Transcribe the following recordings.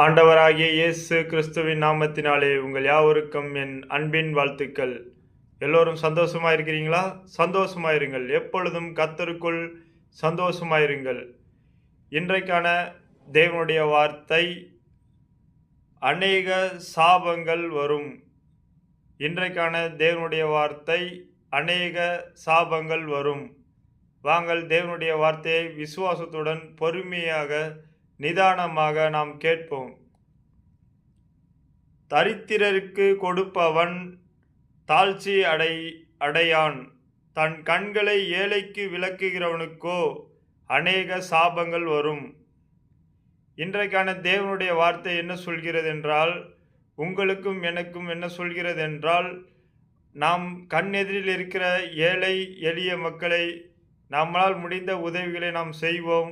ஆண்டவராகிய இயேசு கிறிஸ்துவின் நாமத்தினாலே உங்கள் யாவருக்கும் என் அன்பின் வாழ்த்துக்கள். எல்லோரும் சந்தோஷமா இருக்கிறீங்களா சந்தோஷமா இருங்கள் எப்பொழுதும் கத்தருக்குள் சந்தோஷமாயிருங்கள். இன்றைக்கான தேவனுடைய வார்த்தை அநேக சாபங்கள் வரும். இன்றைக்கான தேவனுடைய வார்த்தை அநேக சாபங்கள் வரும். வாங்கள் தேவனுடைய வார்த்தையை விசுவாசத்துடன் பொறுமையாக நிதானமாக நாம் கேட்போம். தரித்திரருக்கு கொடுப்பவன் தாழ்ச்சி அடை அடையான். தன் கண்களை ஏழைக்கு விளக்குகிறவனுக்கோ அநேக சாபங்கள் வரும். இன்றைக்கான தேவனுடைய வார்த்தை என்ன சொல்கிறது என்றால் உங்களுக்கும் எனக்கும் என்ன சொல்கிறது என்றால் நாம் கண் எதிரில் இருக்கிற ஏழை எளிய மக்களை நம்மளால் முடிந்த உதவிகளை நாம் செய்வோம்.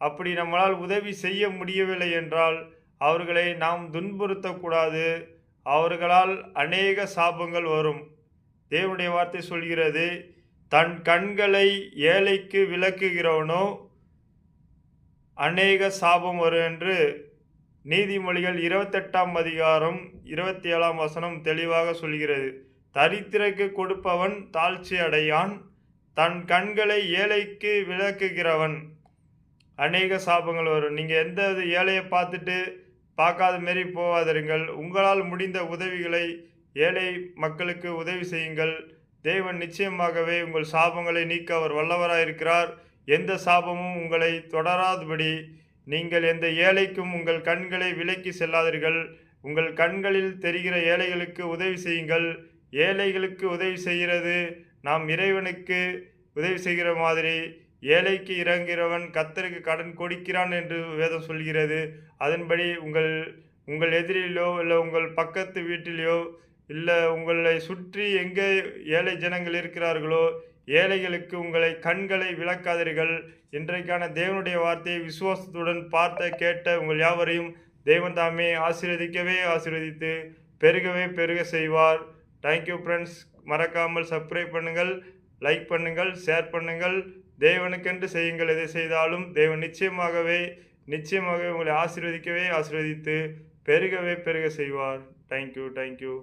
அப்படி நம்மளால் உதவி செய்ய முடியவில்லை என்றால் அவர்களை நாம் துன்புறுத்தக்கூடாது. அவர்களால் அநேக சாபங்கள் வரும். தேவனுடைய வார்த்தை சொல்கிறது தன் கண்களை ஏழைக்கு விளக்குகிறவனோ அநேக சாபம் வரும் என்று நீதிமொழிகள் இருபத்தெட்டாம் அதிகாரம் இருபத்தி ஏழாம் வசனம் தெளிவாக சொல்கிறது. தரித்திரக்கு கொடுப்பவன் தாழ்ச்சி அடையான் தன் கண்களை ஏழைக்கு விளக்குகிறவன். அநேக சாபங்கள் வரும். நீங்கள் எந்த இது ஏழையை பார்த்துட்டு பார்க்காத மாரி போகாதிருங்கள். உங்களால் முடிந்த உதவிகளை ஏழை மக்களுக்கு உதவி செய்யுங்கள். தேவன் நிச்சயமாகவே உங்கள் சாபங்களை நீக்க அவர் வல்லவராக இருக்கிறார் எந்த சாபமும் உங்களை தொடராதபடி நீங்கள் எந்த ஏழைக்கும் உங்கள் கண்களை விலக்கி செல்லாதீர்கள். உங்கள் கண்களில் தெரிகிற ஏழைகளுக்கு உதவி செய்யுங்கள். ஏழைகளுக்கு உதவி செய்கிறது. நாம் இறைவனுக்கு உதவி செய்கிற மாதிரி ஏழைக்கு இறங்குகிறவன் கத்தருக்கு கடன் கொடுக்கிறான் என்று வேதம் சொல்கிறது. அதன்படி உங்கள் உங்கள் எதிரிலோ இல்லை உங்கள் பக்கத்து வீட்டிலேயோ இல்லை உங்களை சுற்றி எங்கே ஏழை ஜனங்கள் இருக்கிறார்களோ ஏழைகளுக்கு உங்களை கண்களை விளக்காதீர்கள். இன்றைக்கான தேவனுடைய வார்த்தையை விசுவாசத்துடன் பார்த்த கேட்ட உங்கள் யாவரையும் தெய்வன் தாமே ஆசீர்வதிக்கவே ஆசீர்வதித்து பெருகவே பெருக செய்வார். தேங்க்யூ ஃப்ரெண்ட்ஸ் மறக்காமல் சப்ஸ்கிரைப் பண்ணுங்கள் லைக் பண்ணுங்கள் ஷேர் பண்ணுங்கள். தேவனுக்கென்று செய்யுங்கள் எதை செய்தாலும் தேவன் நிச்சயமாகவே நிச்சயமாகவே உங்களை ஆசீர்வதிக்கவே ஆசீர்வதித்து பெருகவே பெருக செய்வார். Thank you thank you